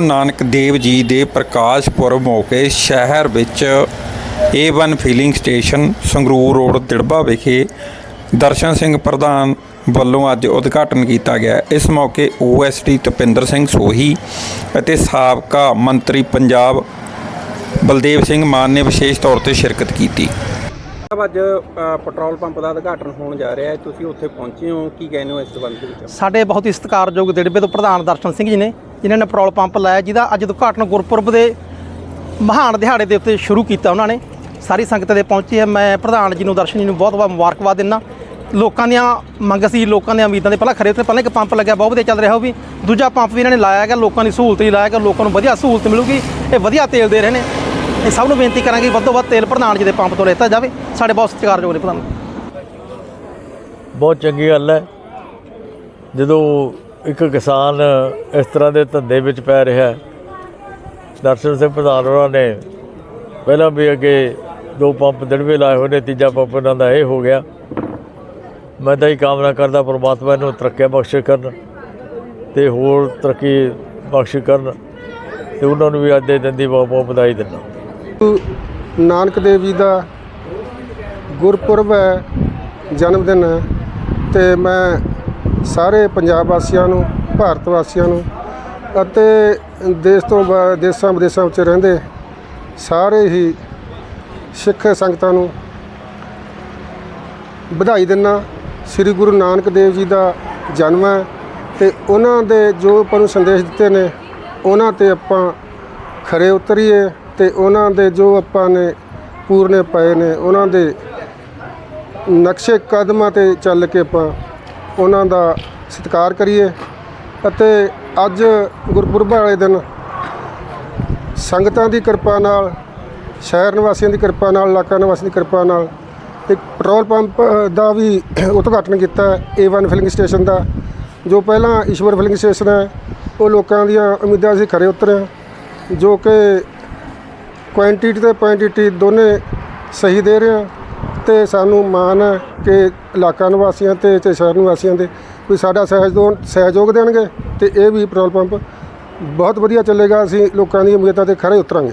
ਗੁਰੂ ਨਾਨਕ ਦੇਵ ਜੀ ਦੇ ਪ੍ਰਕਾਸ਼ ਪੁਰਬ ਮੌਕੇ ਸ਼ਹਿਰ ਵਿੱਚ A1 filling station Sangrur road Dirba ਵਿਖੇ ਦਰਸ਼ਨ ਸਿੰਘ ਪ੍ਰਧਾਨ ਵੱਲੋਂ ਅੱਜ ਉਦਘਾਟਨ ਕੀਤਾ ਗਿਆ। ਇਸ ਮੌਕੇ ਓਐਸਡੀ ਤਪਿੰਦਰ ਸਿੰਘ ਸੋਹੀ ਅਤੇ ਸਾਬਕਾ ਮੰਤਰੀ ਪੰਜਾਬ ਬਲਦੇਵ ਸਿੰਘ ਮਾਨ ਨੇ ਵਿਸ਼ੇਸ਼ ਤੌਰ ਤੇ ਸ਼ਿਰਕਤ ਕੀਤੀ। ਅੱਜ ਪੈਟਰੋਲ ਪੰਪ ਦਾ ਉਦਘਾਟਨ ਹੋਣ ਜਾ ਰਿਹਾ ਹੈ। ਤੁਸੀਂ ਉੱਥੇ ਪਹੁੰਚੇ ਹੋ। ਕੀ ਕਹਿੰਦੇ ਹੋ ਇਸ ਸੰਬੰਧ ਵਿੱਚ? ਸਾਡੇ ਬਹੁਤ ਹੀ ਸਤਿਕਾਰਯੋਗ ਦਿੜਬੇ ਤੋਂ ਪ੍ਰਧਾਨ ਦਰਸ਼ਨ ਸਿੰਘ ਜੀ ਨੇ। ਜਿਨ੍ਹਾਂ ਨੇ ਪੈਟਰੋਲ ਪੰਪ ਲਾਇਆ, ਜਿਹਦਾ ਅੱਜ ਉਦਘਾਟਨ ਗੁਰਪੁਰਬ ਦੇ ਮਹਾਨ ਦਿਹਾੜੇ ਦੇ ਉੱਤੇ ਸ਼ੁਰੂ ਕੀਤਾ ਉਹਨਾਂ ਨੇ। ਸਾਰੀ ਸੰਗਤ ਦੇ ਪਹੁੰਚੀ ਹੈ। ਮੈਂ ਪ੍ਰਧਾਨ ਜੀ ਨੂੰ, ਦਰਸ਼ਨ ਜੀ ਨੂੰ ਬਹੁਤ ਬਹੁਤ ਮੁਬਾਰਕਬਾਦ ਦਿੰਦਾ। ਲੋਕਾਂ ਦੀਆਂ ਮੰਗ ਸੀ, ਲੋਕਾਂ ਦੀਆਂ ਉਮੀਦਾਂ ਦੇ ਪਹਿਲਾਂ ਖਰੇ ਉੱਤੇ, ਪਹਿਲਾਂ ਇੱਕ ਪੰਪ ਲੱਗਿਆ, ਬਹੁਤ ਵਧੀਆ ਚੱਲ ਰਿਹਾ ਉਹ ਵੀ। ਦੂਜਾ ਪੰਪ ਵੀ ਇਹਨਾਂ ਨੇ ਲਾਇਆ ਹੈਗਾ, ਲੋਕਾਂ ਦੀ ਸਹੂਲਤ ਲਈ ਲਾਇਆ ਹੈਗਾ, ਲੋਕਾਂ ਨੂੰ ਵਧੀਆ ਸਹੂਲਤ ਮਿਲੂਗੀ। ਇਹ ਵਧੀਆ ਤੇਲ ਦੇ ਰਹੇ ਨੇ। ਇਹ ਸਭ ਨੂੰ ਬੇਨਤੀ ਕਰਾਂਗੇ ਵੱਧ ਤੋਂ ਵੱਧ ਤੇਲ ਪ੍ਰਧਾਨ ਜੀ ਦੇ ਪੰਪ ਤੋਂ ਲਿੱਤਾ ਜਾਵੇ। ਸਾਡੇ ਬਹੁਤ ਸਤਿਕਾਰਯੋਗ ਨੇ ਪ੍ਰਧਾਨ। ਬਹੁਤ ਚੰਗੀ ਗੱਲ ਹੈ। ਜਦੋਂ ਇੱਕ ਕਿਸਾਨ ਇਸ ਤਰ੍ਹਾਂ ਦੇ ਧੰਦੇ ਵਿੱਚ ਪੈ ਰਿਹਾ ਦਰਸ਼ਨ ਸਿੰਘ ਪ੍ਰਧਾਨ ਹੋਰਾਂ ਨੇ ਪਹਿਲਾਂ ਵੀ ਅੱਗੇ ਦੋ ਪੰਪ ਦਿੜਵੇ ਲਾਏ ਹੋਏ ਨੇ, ਤੀਜਾ ਪੰਪ ਇਹਨਾਂ ਦਾ ਇਹ ਹੋ ਗਿਆ। ਮੈਂ ਤਾਂ ਹੀ ਕਾਮਨਾ ਕਰਦਾ ਪਰਮਾਤਮਾ ਇਹਨੂੰ ਤਰੱਕੀ ਬਖਸ਼ੇ ਕਰਨ ਤੇ ਹੋਰ ਤਰੱਕੀ ਬਖਸ਼ ਕਰਨ ਤੇ ਉਹਨਾਂ ਨੂੰ ਵੀ ਅੱਜ ਦੇ ਦਿਨ ਦੀ ਬਹੁਤ ਬਹੁਤ ਵਧਾਈ ਦਿੰਦਾ। ਨਾਨਕ ਦੇਵ ਜੀ ਦਾ ਗੁਰਪੁਰਬ ਹੈ ਜਨਮ ਦਿਨ ਹੈ ਤੇ ਮੈਂ ਸਾਰੇ ਪੰਜਾਬ ਵਾਸੀਆਂ ਨੂੰ, ਭਾਰਤ ਵਾਸੀਆਂ ਨੂੰ ਅਤੇ ਦੇਸ਼ ਤੋਂ ਬਾ- ਦੇਸ਼ਾਂ ਵਿਦੇਸ਼ਾਂ ਵਿੱਚ ਰਹਿੰਦੇ ਸਾਰੇ ਹੀ ਸਿੱਖ ਸੰਗਤਾਂ ਨੂੰ ਵਧਾਈ ਦਿੰਦਾ ਸ੍ਰੀ ਗੁਰੂ ਨਾਨਕ ਦੇਵ ਜੀ ਦਾ ਜਨਮ ਹੈ ਤੇ ਉਹਨਾਂ ਦੇ ਜੋ ਆਪਾਂ ਨੂੰ ਸੰਦੇਸ਼ ਦਿੱਤੇ ਨੇ, ਉਹਨਾਂ ਤੇ ਆਪਾਂ ਖਰੇ ਉਤਰੀਏ ਤੇ ਉਹਨਾਂ ਦੇ ਜੋ ਆਪਾਂ ਨੇ ਪੂਰਨੇ ਪਏ ਨੇ, ਉਹਨਾਂ ਦੇ ਨਕਸ਼ੇ ਕਦਮਾਂ ਤੇ ਚੱਲ ਕੇ ਆਪਾਂ ਉਹਨਾਂ ਦਾ ਸਤਿਕਾਰ ਕਰੀਏ ਅਤੇ ਅੱਜ ਗੁਰਪੁਰਬ ਵਾਲੇ ਦਿਨ ਸੰਗਤਾਂ ਦੀ ਕਿਰਪਾ ਨਾਲ, ਸ਼ਹਿਰ ਨਿਵਾਸੀਆਂ ਦੀ ਕਿਰਪਾ ਨਾਲ, ਇਲਾਕਾ ਨਿਵਾਸੀਆਂ ਦੀ ਕਿਰਪਾ ਨਾਲ ਇੱਕ ਪੈਟਰੋਲ ਪੰਪ ਦਾ ਵੀ ਉਦਘਾਟਨ ਕੀਤਾ A1 ਫਿਲਿੰਗ ਸਟੇਸ਼ਨ ਦਾ, ਜੋ ਪਹਿਲਾਂ ਈਸ਼ਵਰ ਫਿਲਿੰਗ ਸਟੇਸ਼ਨ ਹੈ, ਉਹ ਲੋਕਾਂ ਦੀਆਂ ਉਮੀਦਾਂ ਸੀ ਖਰੇ ਉਤਰਿਆ ਜੋ ਕਿ ਕੁਆਂਟੀਟੀ ਤੇ ਕੁਆਂਟੀਟੀ ਦੋਨੇ ਸਹੀ ਦੇ ਰਹੇ ਰਿਹਾ ਤੇ ਸਾਨੂੰ ਮਾਣ ਹੈ ਕਿ ਇਲਾਕਾ ਨਿਵਾਸੀਆਂ ਤੇ ਤੇ ਸ਼ਹਿਰ ਨਿਵਾਸੀਆਂ ਦੇ ਕੋਈ ਸਾਡਾ ਸਹਿਯੋਗ ਸਹਿਯੋਗ ਦੇਣਗੇ ਤੇ ਇਹ ਵੀ ਪੈਟਰੋਲ ਪੰਪ ਬਹੁਤ ਵਧੀਆ ਚੱਲੇਗਾ, ਅਸੀਂ ਲੋਕਾਂ ਦੀਆਂ ਉਮੀਦਾਂ ਤੇ ਖਰੇ ਉਤਰਾਂਗੇ।